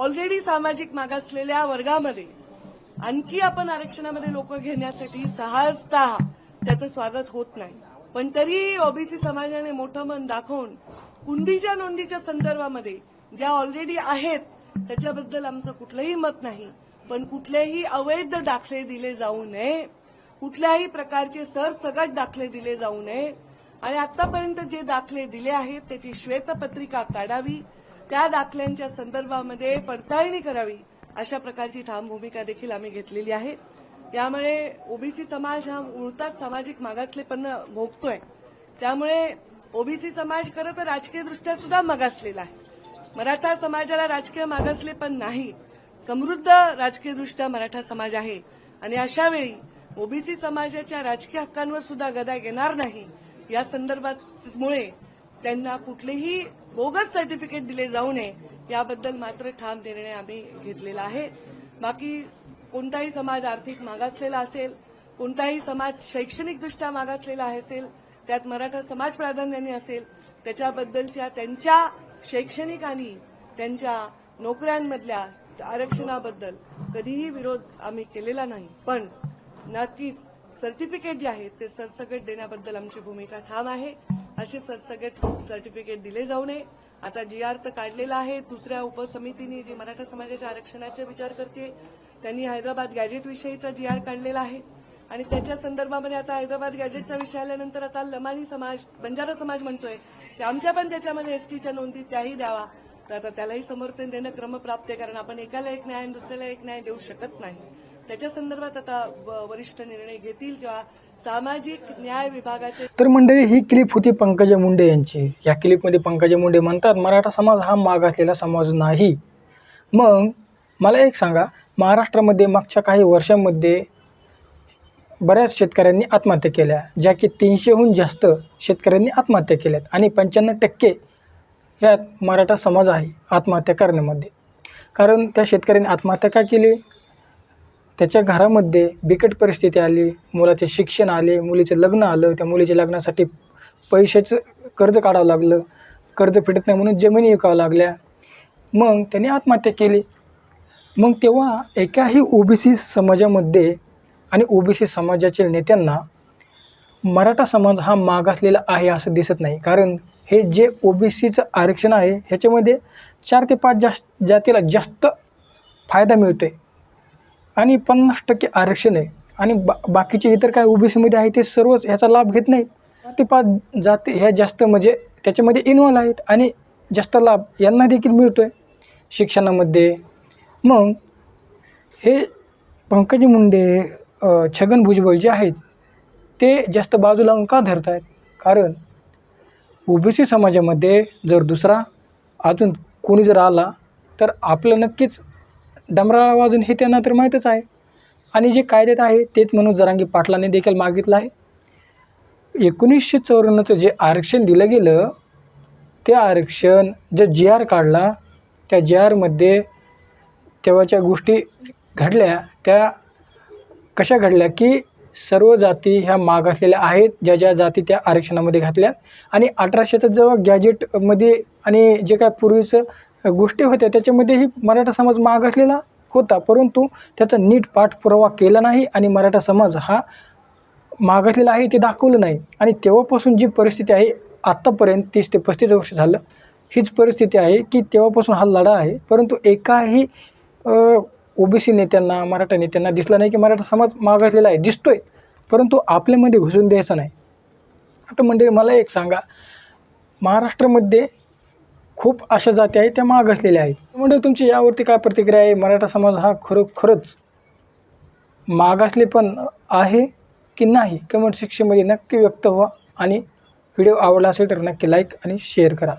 Already सामाजिक मागासलेल्या वर्गामध्ये आणखी आपण आरक्षणामध्ये लोक घेण्यासाठी सहजता त्याचं स्वागत होत नाही. पण तरी ओबीसी समाजाने मोठं मन दाखवून कुंडीच्या नोंदीच्या संदर्भामध्ये ज्या ऑलरेडी आहेत त्याच्याबद्दल आमचं कुठलंही मत नाही. पण कुठलेही अवैध दाखले दिले जाऊ नये. कुठल्याही प्रकारचे सरसगट दाखले दिले जाऊ नये. आणि आतापर्यंत जे दाखले दिले आहेत त्याची श्वेतपत्रिका काढावी. त्या दाखल्यांच्या संदर्भामध्ये पडताळणी करावी अशा प्रकारची ठाम भूमिका देखील आम्ही घेतलेली आहे. त्यामुळे ओबीसी समाज हा मुळताच सामाजिक मागासलेपण भोगतोय. त्यामुळे ओबीसी समाज खरं तर राजकीयदृष्ट्या सुद्धा मागासलेला आहे. मराठा समाजाला राजकीय मागासलेपण नाही. समृद्ध राजकीयदृष्ट्या मराठा समाज आहे. आणि अशा वेळी ओबीसी समाजाच्या राजकीय हक्कांवर सुद्धा गदा येणार नाही. या संदर्भामुळे त्यांना कुठलेही बोगस सर्टिफिकेट दिले जाऊ नये याबद्दल मात्र ठाम निर्णय आम्ही घेतलेला आहे. बाकी कोणताही समाज आर्थिक मागासलेला असेल कोणताही समाज शैक्षणिकदृष्ट्या मागासलेला असेल त्यात मराठा समाज प्राधान्याने असेल त्याच्याबद्दलच्या त्यांच्या शैक्षणिक आणि त्यांच्या नोकऱ्यांमधल्या आरक्षणाबद्दल कधीही विरोध आम्ही केलेला नाही. पण नक्कीच सर्टिफिकेट जे आहे ते सरसकट देण्याबद्दल आमची भूमिका ठाम आहे. असे सरसकट सर्टिफिकेट दिले जाऊ नये. आता जी आर तर काढलेला आहे. दुसऱ्या उपसमितीने जी मराठा समाजाच्या आरक्षणाचा विचार करते त्यांनी हैदराबाद गॅजेट विषयीचा जी आर काढलेला आहे. आणि त्याच्या संदर्भामध्ये आता हैदराबाद गॅजेटचा विषय आल्यानंतर आता लमानी समाज बंजारा समाज म्हणतोय की आमच्या पण त्याच्यामध्ये एसटीच्या नोंदी त्याही द्यावा. तर आता त्यालाही समर्थन देणं क्रमप्राप्त आहे कारण आपण एकाला एक न्याय आणि दुसऱ्याला एक न्याय देऊ शकत नाही. त्याच्या संदर्भात आता वरिष्ठ निर्णय घेतील किंवा सामाजिक न्याय विभागाचे तर मंडळी ही क्लिप होती पंकजा मुंडे यांची. या क्लिपमध्ये पंकजा मुंडे म्हणतात मराठा समाज हा मागासलेला समाज नाही. मग मला एक सांगा महाराष्ट्रामध्ये मागच्या काही वर्षांमध्ये बऱ्याच शेतकऱ्यांनी आत्महत्या केल्या ज्या की तीनशेहून जास्त शेतकऱ्यांनी आत्महत्या केल्यात आणि पंच्याण्णव टक्के यात मराठा समाज आहे आत्महत्या करण्यामध्ये. कारण त्या शेतकऱ्यांनी आत्महत्या का केली? त्याच्या घरामध्ये बिकट परिस्थिती आली. मुलाचे शिक्षण आले मुलीचं लग्न आलं. त्या मुलीच्या लग्नासाठी पैशाचं कर्ज काढावं लागलं. कर्ज फेडत नाही म्हणून जमिनी विकावं लागल्या. मग त्यांनी आत्महत्या केली. मग तेव्हा एकाही ओ बी सी समाजामध्ये आणि ओ बी सी समाजाच्या नेत्यांना मराठा समाज हा मागासलेला आहे असं दिसत नाही. कारण हे जे ओ बी सीचं आरक्षण आहे ह्याच्यामध्ये चार ते पाच जास्त जातीला जास्त फायदा मिळतो आहे आणि पन्नास टक्के आरक्षण आहे. आणि बा बाकीचे इतर काय ओबीसीमध्ये आहे ते सर्वच ह्याचा लाभ घेत नाहीत. ते पाच जाती ह्या जास्त म्हणजे त्याच्यामध्ये इन्वॉल्व आहेत आणि जास्त लाभ यांना देखील मिळतो आहे शिक्षणामध्ये. मग हे पंकज मुंडे छगन भुजबळ जे आहेत ते जास्त बाजू लावून का धरत आहेत कारण ओबीसी समाजामध्ये जर दुसरा अजून कोणी जर आला तर आपलं नक्कीच डमराळा वाजून हे त्यांना तर माहीतच आहे. आणि जे कायद्यात आहे तेच म्हणून जरांगी पाटलाने देखील मागितलं आहे. एकोणीसशे चौऱ्याण्णवचं जे आरक्षण दिलं गेलं ते आरक्षण जे जी आर काढला त्या जी आरमध्ये तेव्हाच्या गोष्टी घडल्या त्या कशा घडल्या की सर्व जाती ह्या मागासलेल्या आहेत ज्या ज्या जाती त्या आरक्षणामध्ये घातल्या. आणि अठराशेचं जेव्हा गॅजेटमध्ये आणि जे काय पूर्वीचं गोष्टी होत्या. त्याच्यामध्येही मराठा समाज मागासलेला होता. परंतु त्याचा नीट पाठपुरावा केला नाही आणि मराठा समाज हा मागासलेला आहे ते दाखवलं नाही. आणि तेव्हापासून जी परिस्थिती आहे आत्तापर्यंत तीस ते पस्तीस वर्ष झालं हीच परिस्थिती आहे की तेव्हापासून हा लढा आहे. परंतु एकाही ओबीसी नेत्यांना मराठा नेत्यांना दिसला नाही की मराठा समाज मागासलेला आहे. दिसतोय परंतु आपल्यामध्ये घुसून द्यायचा नाही. आता म्हणजे मला एक सांगा. महाराष्ट्रामध्ये खूप अशा जाती आहेत त्या मागासलेल्या आहेत. म्हणजे तुमची यावरती काय प्रतिक्रिया आहे? मराठा समाज हा खरोखरच मागासले पण आहे की नाही? कमेंट सेक्शनमध्ये नक्की व्यक्त व्हा आणि व्हिडिओ आवडला असेल तर नक्की लाईक आणि शेअर करा.